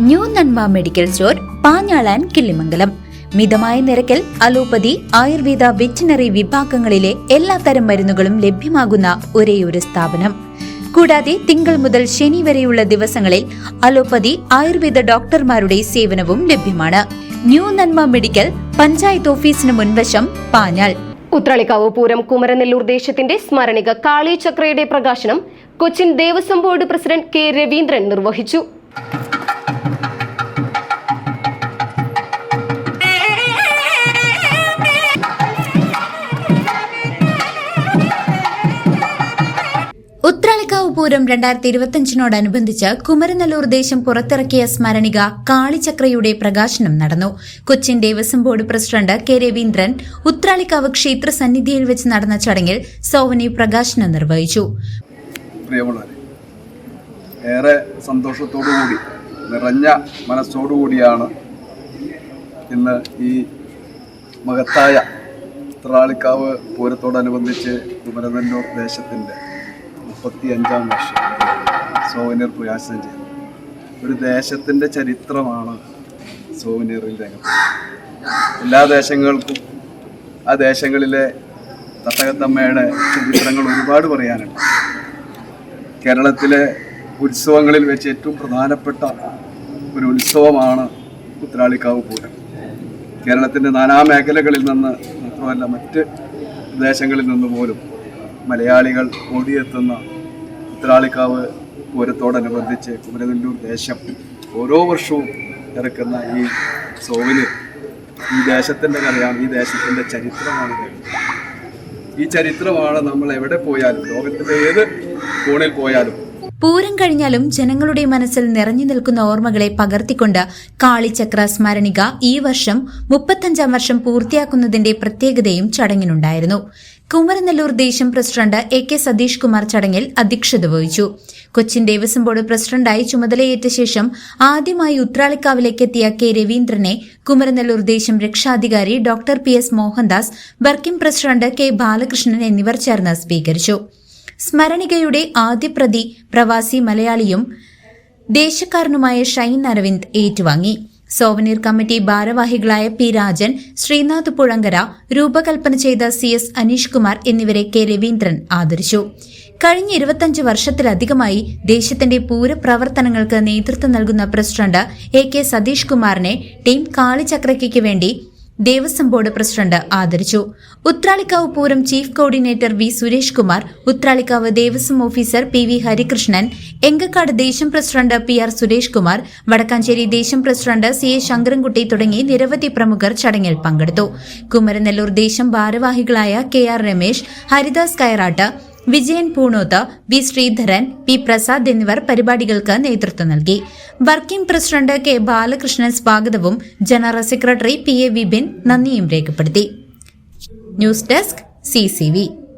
New Nanma medical store പാഞ്ഞാളാൻ Killimangalam. മിതമായ നിരക്കിൽ allopathy Ayurveda veterinary വിഭാഗങ്ങളിലെ എല്ലാ തരം മരുന്നുകളും ലഭ്യമാകുന്ന ഒരേയൊരു സ്ഥാപനം. കൂടാതെ തിങ്കൾ മുതൽ ശനി വരെയുള്ള ദിവസങ്ങളിൽ അലോപ്പതി ആയുർവേദ ഡോക്ടർമാരുടെ സേവനവും ലഭ്യമാണ്. ന്യൂ നന്മ മെഡിക്കൽ പഞ്ചായത്ത് ഓഫീസിന് മുൻവശം പാഞ്ഞാൽ ഉത്രളിക്കാവ് പൂരം കുമരനെല്ലൂർ ദേശത്തിന്റെ സ്മരണിക കാളി ചക്രയുടെ പ്രകാശനം Cochin Devaswom board president K Raveendran നിർവഹിച്ചു. പൂരം രണ്ടായിരത്തി ഇരുപത്തിയഞ്ചിനോടനുബന്ധിച്ച് കുമരനല്ലൂർ ദേശം പുറത്തിറക്കിയ സ്മരണിക കാളിചക്രയുടെ പ്രകാശനം നടന്നു. Cochin Devaswom board president K Raveendran Uthralikkavu ക്ഷേത്ര സന്നിധിയിൽ വെച്ച് നടന്ന ചടങ്ങിൽ സോവനി പ്രകാശനം നിർവഹിച്ചു. ഏറെ സന്തോഷത്തോടുകൂടി നിറഞ്ഞ മനസ്സോടുകൂടിയാണ് ഇന്ന് ഈ മഹത്തായ ഉത്രാളിക്കാവ് പൂരത്തോടനുബന്ധിച്ച് കുമരനല്ലൂർ ദേശത്തിന്റെ മുപ്പത്തി അഞ്ചാം വർഷം. സോവനീർ പ്രകാശനം ചെയ്തു. ഒരു ദേശത്തിന്റെ ചരിത്രമാണ് സോവനീറിൽ രേഖപ്പെടുന്നത് എല്ലാ ദേശങ്ങൾക്കും ആ ദേശങ്ങളിലെ തട്ടകത്തമ്മയുടെ ചരിത്രങ്ങൾ ഒരുപാട് പറയാനുണ്ട്. കേരളത്തിലെ ഉത്സവങ്ങളിൽ വെച്ച് ഏറ്റവും പ്രധാനപ്പെട്ട ഒരു ഉത്സവമാണ് ഉത്രാളിക്കാവ് പൂരം. കേരളത്തിന്റെ നാനാ മേഖലകളിൽ നിന്ന് മാത്രമല്ല മറ്റ് ദേശങ്ങളിൽ നിന്ന് പോലും മലയാളികൾ ഓടിയെത്തുന്ന ഉത്രാളിക്കാവ് പൂരത്തോടനുബന്ധിച്ച് കുമരനെല്ലൂർ ദേശം ഓരോ വർഷവും ഇറക്കുന്ന ഈ സോവിന് ഈ ദേശത്തിന്റെ കഥയാണ് ഈ ദേശത്തിന്റെ ചരിത്രമാണ് ഈ ചരിത്രമാണ് നമ്മൾ എവിടെ പോയാലും ലോകത്തിലെ ഏത് കോണിൽ പോയാലും. പൂരം കഴിഞ്ഞാലും ജനങ്ങളുടെ മനസ്സിൽ നിറഞ്ഞു നിൽക്കുന്ന ഓർമ്മകളെ പകർത്തിക്കൊണ്ട് കാളിചക്ര സ്മരണിക ഈ വർഷം മുപ്പത്തഞ്ചാം വർഷം പൂർത്തിയാക്കുന്നതിന്റെ പ്രത്യേകതയും ചടങ്ങിനുണ്ടായിരുന്നു. കുമരനെല്ലൂർ ദേശം president A K Satheesh Kumar ചടങ്ങിൽ അധ്യക്ഷത വഹിച്ചു. കൊച്ചിൻ ദേവസ്വം ബോർഡ് പ്രസിഡന്റായി ചുമതലയേറ്റ ശേഷം ആദ്യമായി ഉത്രാളിക്കാവിലേക്ക് എത്തിയ കെ രവീന്ദ്രനെ കുമരനെല്ലൂർ ദേശം രക്ഷാധികാരി doctor P. S. Mohandas working president K. Balakrishnan എന്നിവർ ചേർന്ന് സ്വീകരിച്ചു. സ്മരണികയുടെ ആദ്യ പ്രതി പ്രവാസി മലയാളിയും ദേശക്കാരനുമായ ഷൈൻ അരവിന്ദ് ഏറ്റുവാങ്ങി. സോവനീർ കമ്മിറ്റി ഭാരവാഹികളായ പി രാജൻ ശ്രീനാഥ് പുഴങ്കര രൂപകൽപ്പന ചെയ്ത സി എസ് അനീഷ് കുമാർ എന്നിവരെ കെ രവീന്ദ്രൻ ആദരിച്ചു. കഴിഞ്ഞ ഇരുപത്തഞ്ച് വർഷത്തിലധികമായി ദേശത്തിന്റെ പൂരപ്രവർത്തനങ്ങൾക്ക് നേതൃത്വം നൽകുന്ന പ്രസിഡന്റ് എ കെ സതീഷ് കുമാറിനെ ടീം കാളിചക്രയ്ക്ക് വേണ്ടി ദേവസ്വം ബോർഡ് പ്രസിഡന്റ് ആദരിച്ചു. Uthralikkavu Pooram chief coordinator V Suresh Kumar Uthralikkavu Devaswom officer P V Harikrishnan Engakkad ദേശം president P R Suresh Kumar Wadakkanchery ദേശം പ്രസിഡന്റ് സി എ ശങ്കരൻകുട്ടി തുടങ്ങി നിരവധി പ്രമുഖർ ചടങ്ങിൽ പങ്കെടുത്തു. കുമരനെല്ലൂർ ദേശം ഭാരവാഹികളായ K R Ramesh Haridas Kayaratt Vijayan Poonoth V Sreedharan P Prasad എന്നിവർ പരിപാടികൾക്ക് നേതൃത്വം നൽകി. വർക്കിംഗ് പ്രസിഡന്റ് കെ ബാലകൃഷ്ണൻ സ്വാഗതവും general secretary P A Vipin നന്ദിയും രേഖപ്പെടുത്തി. News desk C